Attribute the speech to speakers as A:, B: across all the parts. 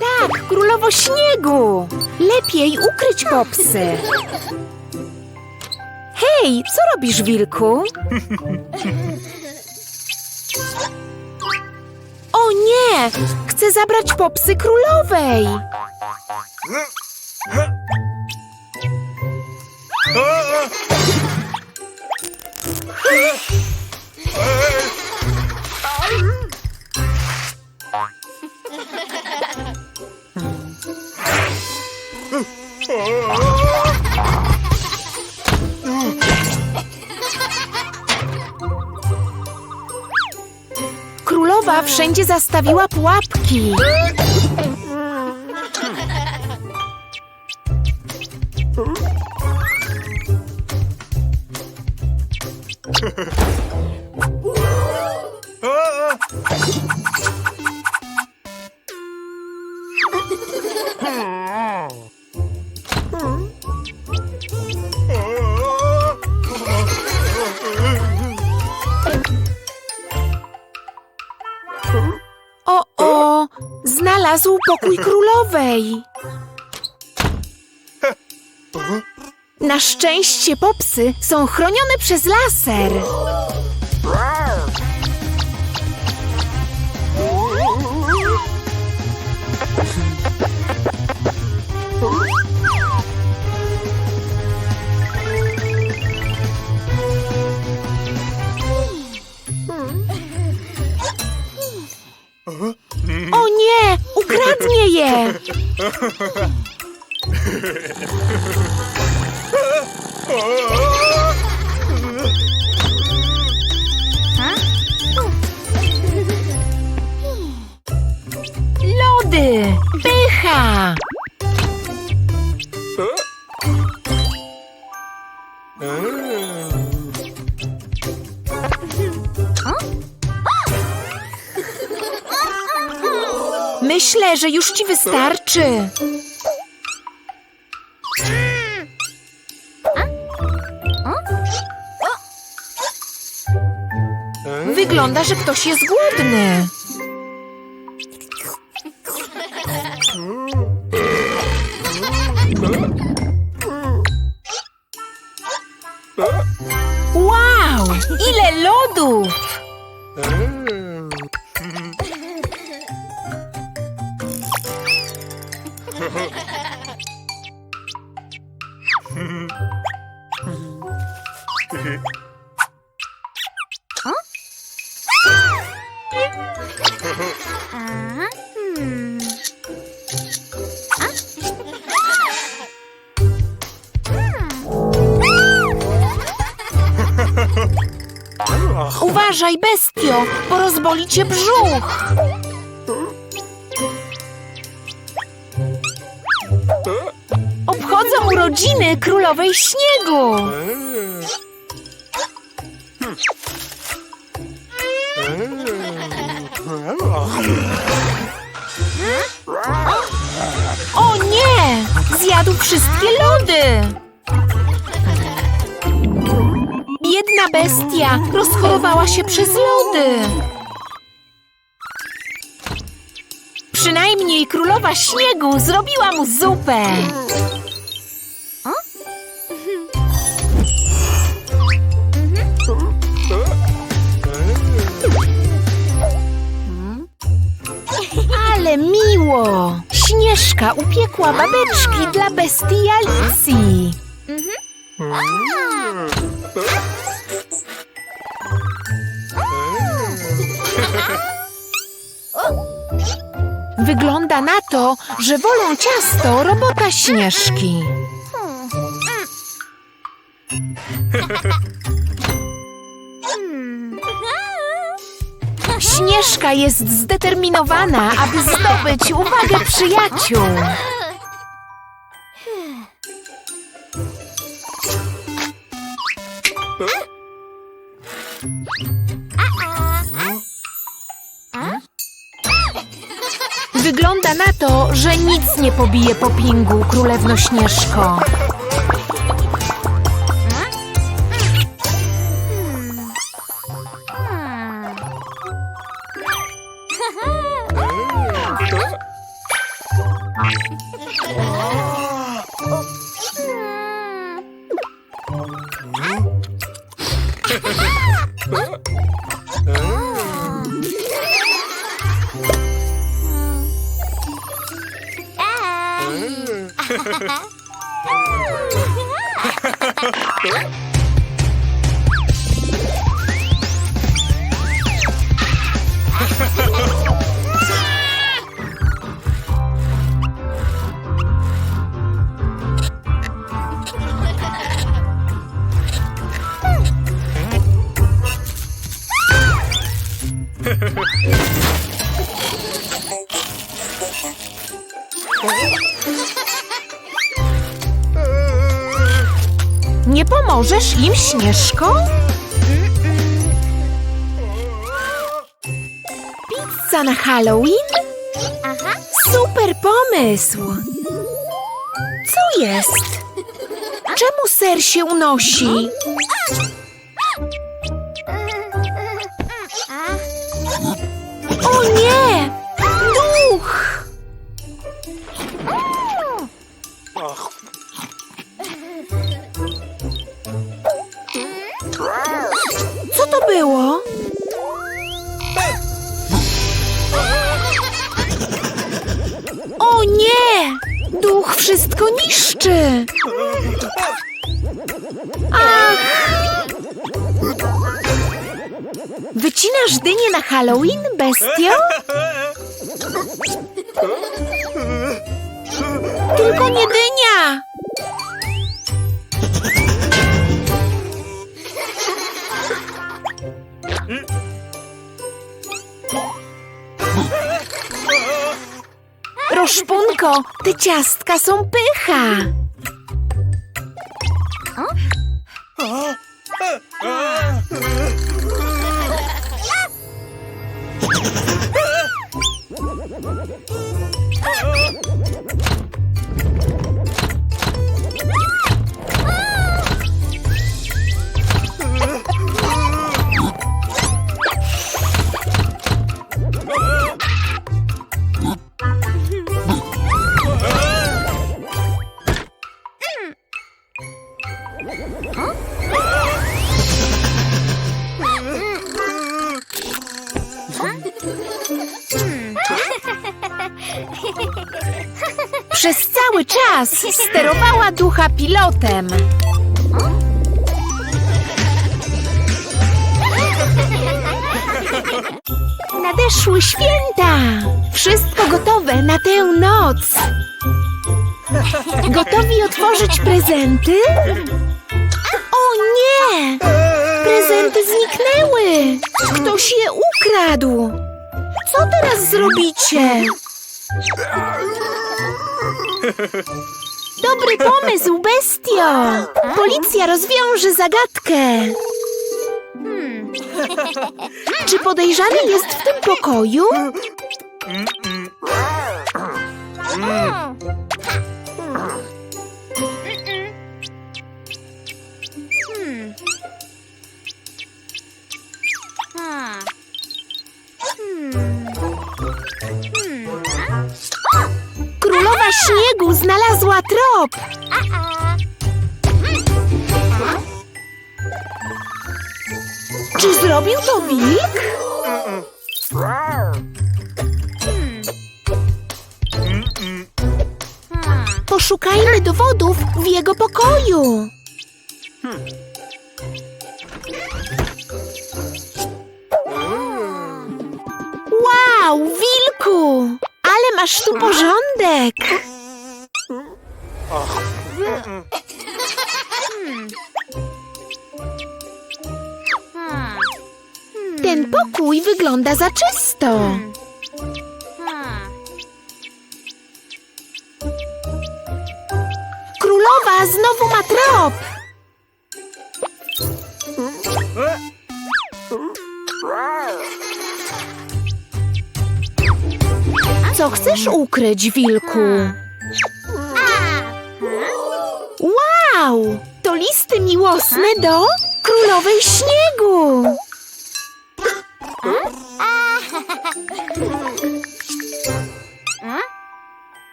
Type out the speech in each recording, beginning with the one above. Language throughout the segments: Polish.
A: Tak, królowo śniegu! Lepiej ukryć popsy. Hej, co robisz, wilku? O nie! Chcę zabrać popsy królowej! Królowa wszędzie zastawiła pułapki. Pokój królowej! Na szczęście popsy są chronione przez laser. Ukradnie je! Lody! Pycha! Że już ci wystarczy. Wygląda, że ktoś jest głodny. Uważaj, bestio, bo rozboli cię brzuch. Królowej śniegu. O nie! Zjadł wszystkie lody! Biedna bestia rozchorowała się przez lody. Przynajmniej królowa śniegu zrobiła mu zupę. Upiekła babeczki dla bestii Alicji. Wygląda na to, że wolą ciasto robota Śnieżki. Jest zdeterminowana, aby zdobyć uwagę przyjaciół. Wygląda na to, że nic nie pobije popingu, królewno Śnieżko. Pomożesz im, Śnieżko? Pizza na Halloween? Super pomysł! Co jest? Czemu ser się unosi? O nie! Wszystko niszczy! Ach! Wycinasz dynię na Halloween, bestio? Tylko nie dynia! Roszpunko, te ciastka są pycha! Przez cały czas sterowała ducha pilotem. Nadeszły święta! Wszystko gotowe na tę noc! Gotowi otworzyć prezenty? Nie! Prezenty zniknęły! Ktoś je ukradł! Co teraz zrobicie? Dobry pomysł, bestio! Policja rozwiąże zagadkę. Czy podejrzany jest w tym pokoju? Śniegu znalazła trop. Czy zrobił to wilk? Poszukajmy dowodów w jego pokoju. Wow, wilku! Ale masz tu porządek! Ten pokój wygląda za czysto. Królowa znowu ma trop. Co chcesz ukryć, wilku? Wow! To listy miłosne do królowej śniegu!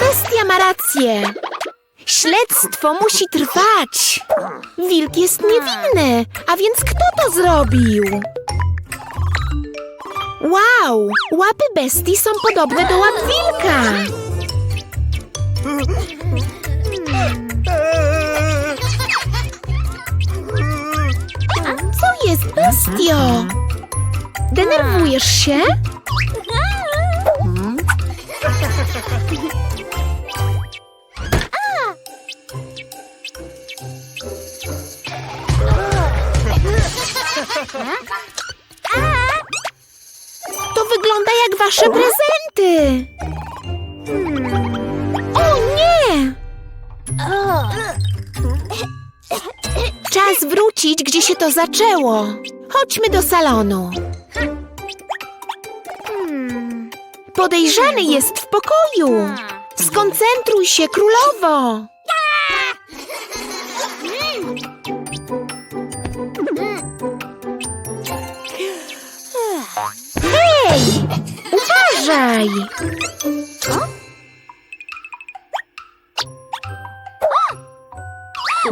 A: Bestia ma rację. Śledztwo musi trwać. Wilk jest niewinny, a więc kto to zrobił? Wow! Łapy bestii są podobne do łap wilka. Co jest, bestio? Denerwujesz się? To wygląda jak wasze prezenty. Wrócić, gdzie się to zaczęło. Chodźmy do salonu. Podejrzany jest w pokoju. Skoncentruj się, królowo. Hej! Uważaj!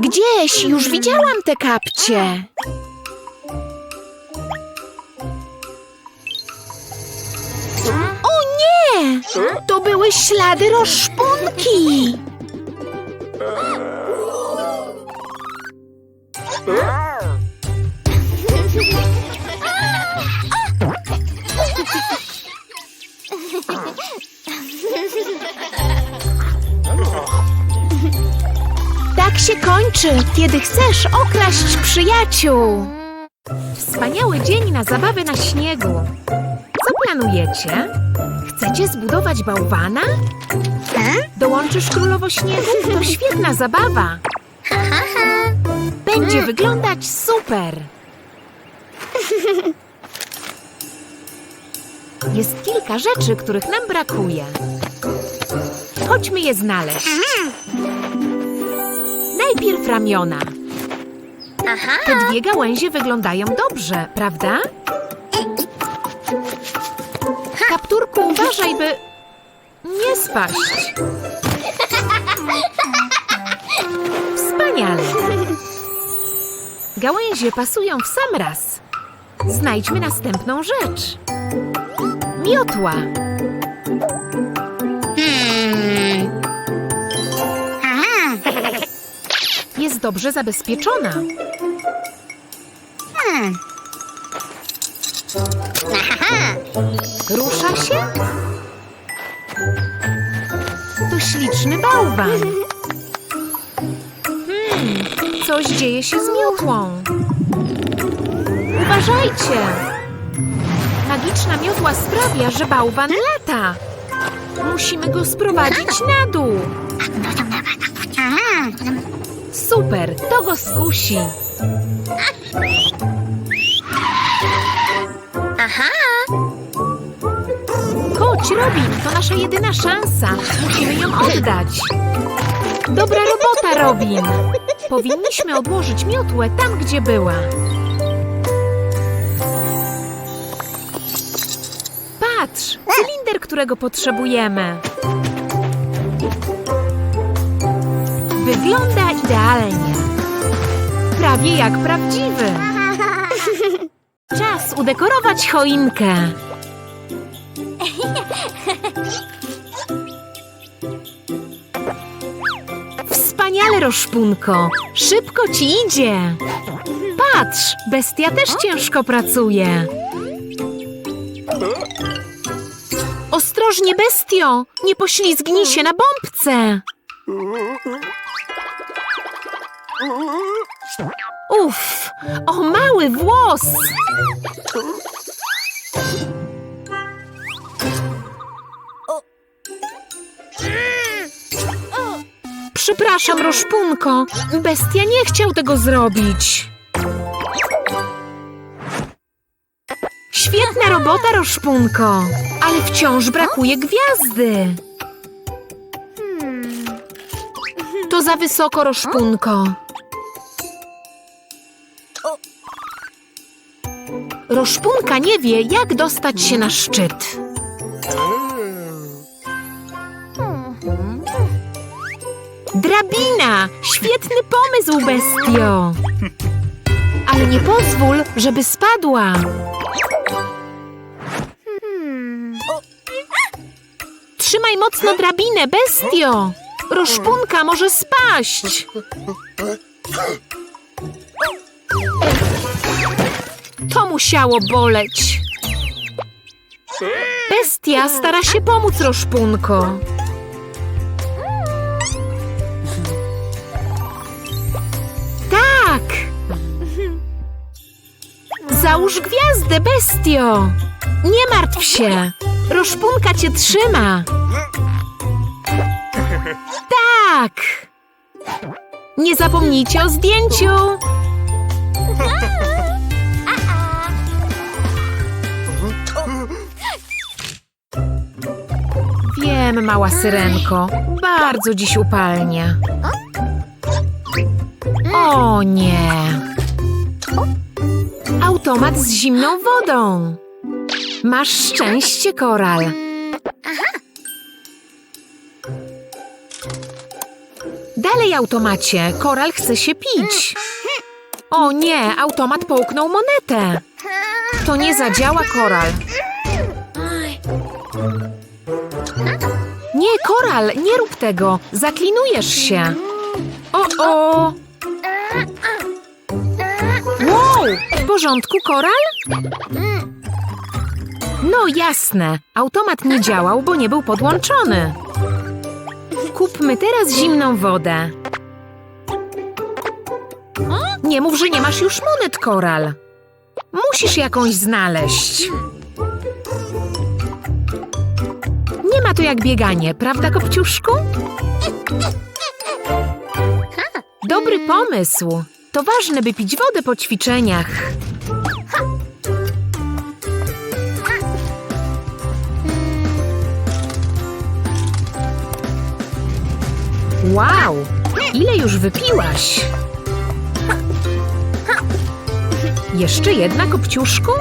A: Gdzieś już widziałam te kapcie. O nie! To były ślady rozszpunki. Się kończy, kiedy chcesz okraść przyjaciół. Wspaniały dzień na zabawę na śniegu. Co planujecie? Chcecie zbudować bałwana? Dołączysz królowo śniegu? To świetna zabawa. Będzie wyglądać super. Jest kilka rzeczy, których nam brakuje. Chodźmy je znaleźć. Najpierw ramiona. Te dwie gałęzie wyglądają dobrze, prawda? Kapturku, uważaj, by nie spaść. Wspaniale. Gałęzie pasują w sam raz. Znajdźmy następną rzecz. Miotła. Jest dobrze zabezpieczona. Rusza się? To śliczny bałwan. Hmm, coś dzieje się z miotłą. Uważajcie! Magiczna miotła sprawia, że bałwan lata. Musimy go sprowadzić na dół. Super, to go skusi. Chodź, Robin, to nasza jedyna szansa. Musimy ją oddać. Dobra robota, Robin. Powinniśmy odłożyć miotłę tam, gdzie była. Patrz, cylinder, którego potrzebujemy. Wygląda idealnie. Prawie jak prawdziwy. Czas udekorować choinkę. Wspaniale, Roszpunko. Szybko ci idzie. Patrz, bestia też ciężko pracuje. Ostrożnie, bestio! Nie poślizgnij się na bombce! Uff, o mały włos! Przepraszam, Roszpunko. Bestia nie chciał tego zrobić. Świetna robota, Roszpunko. Ale wciąż brakuje gwiazdy. To za wysoko, Roszpunko. Roszpunka nie wie, jak dostać się na szczyt. Drabina! Świetny pomysł, bestio! Ale nie pozwól, żeby spadła. Trzymaj mocno drabinę, bestio! Roszpunka może spaść! To musiało boleć. Bestia stara się pomóc Roszpunko. Tak! Załóż gwiazdę, bestio! Nie martw się! Roszpunka cię trzyma! Tak! Nie zapomnijcie o zdjęciu! Wiem, mała syrenko, bardzo dziś upalnie. O nie! Automat z zimną wodą. Masz szczęście, Koral. Dalej, automacie. Koral chce się pić. O nie, automat połknął monetę. To nie zadziała, Koral. Nie, Koral, nie rób tego. Zaklinujesz się. O, o. Wow, w porządku, Koral? No jasne, automat nie działał, bo nie był podłączony. Kupmy teraz zimną wodę. Nie mów, że nie masz już monet, Koral. Musisz jakąś znaleźć. To jak bieganie, prawda, Kopciuszku? Dobry pomysł. To ważne, by pić wodę po ćwiczeniach. Wow! Ile już wypiłaś? Jeszcze jedna, Kopciuszku?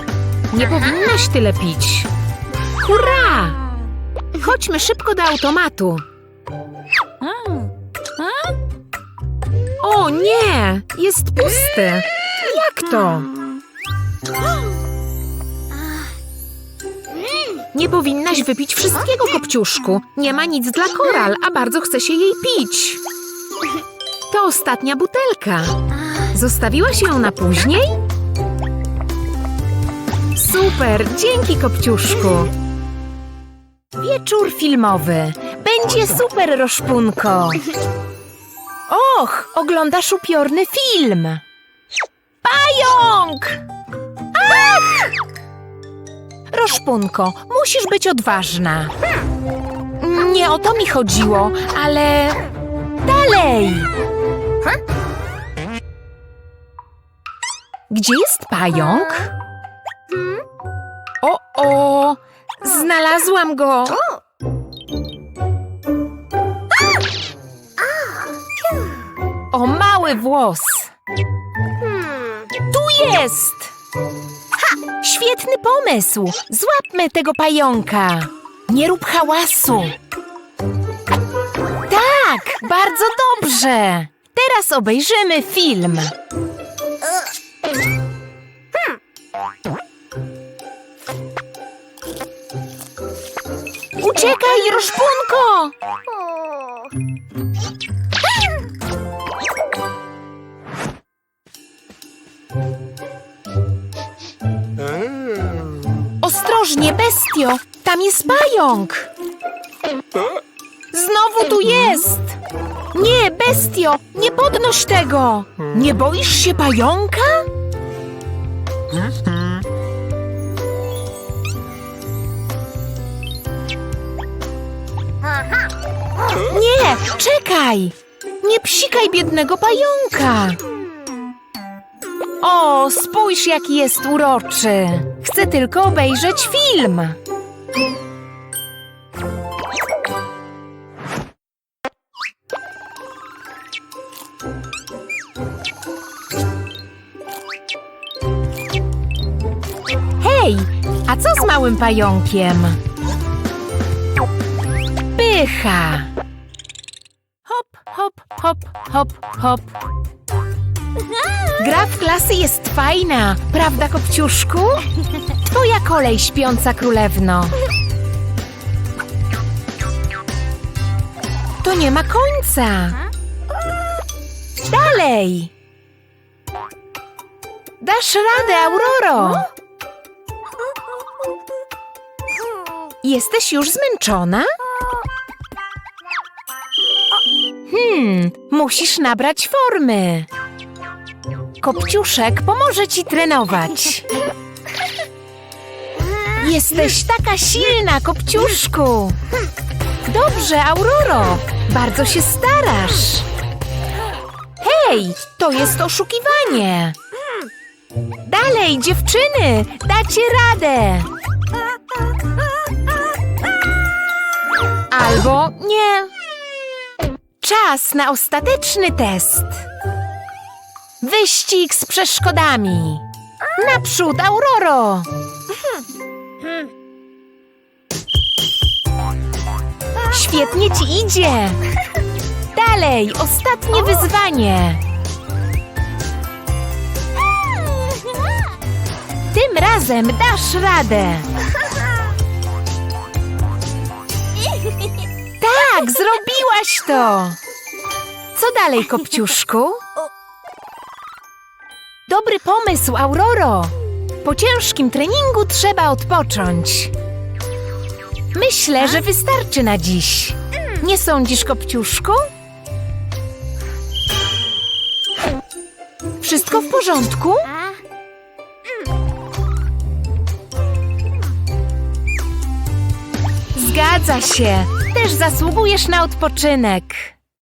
A: Nie powinnaś tyle pić. Hurra! Chodźmy szybko do automatu. O nie! Jest pusty. Jak to? Nie powinnaś wypić wszystkiego, Kopciuszku. Nie ma nic dla koral, a bardzo chce się jej pić. To ostatnia butelka. Zostawiłaś ją na później? Super, dzięki, Kopciuszku. Wieczór filmowy. Będzie super, Roszpunko. Och, oglądasz upiorny film. Pająk! Ach! Roszpunko, musisz być odważna. Nie o to mi chodziło, ale... Dalej! Gdzie jest pająk? O, o! Znalazłam go! O, mały włos! Tu jest! Ha! Świetny pomysł! Złapmy tego pająka! Nie rób hałasu! Tak! Bardzo dobrze! Teraz obejrzymy film! Uciekaj, Roszpunko! Ostrożnie, bestio! Tam jest pająk! Znowu tu jest! Nie, bestio! Nie podnoś tego! Nie boisz się pająka? Czekaj! Nie psikaj biednego pająka! O, spójrz jaki jest uroczy! Chcę tylko obejrzeć film! Hej, a co z małym pająkiem? Pycha! Hop, Hop, hop. Gra w klasy jest fajna, prawda, Kopciuszku? Twoja kolej, śpiąca królewno. To nie ma końca. Dalej. Dasz radę, Auroro. Jesteś już zmęczona? Hmm, musisz nabrać formy. Kopciuszek pomoże ci trenować. Jesteś taka silna, Kopciuszku. Dobrze, Auroro. Bardzo się starasz. Hej, to jest oszukiwanie. Dalej, dziewczyny, dacie radę. Albo nie. Czas na ostateczny test. Wyścig z przeszkodami. Naprzód, Auroro! Świetnie ci idzie! Dalej, ostatnie wyzwanie. Tym razem dasz radę. Tak, zrobiłaś to! Co dalej, Kopciuszku? Dobry pomysł, Auroro! Po ciężkim treningu trzeba odpocząć. Myślę, że wystarczy na dziś. Nie sądzisz, Kopciuszku? Wszystko w porządku? Zgadza się. Też zasługujesz na odpoczynek.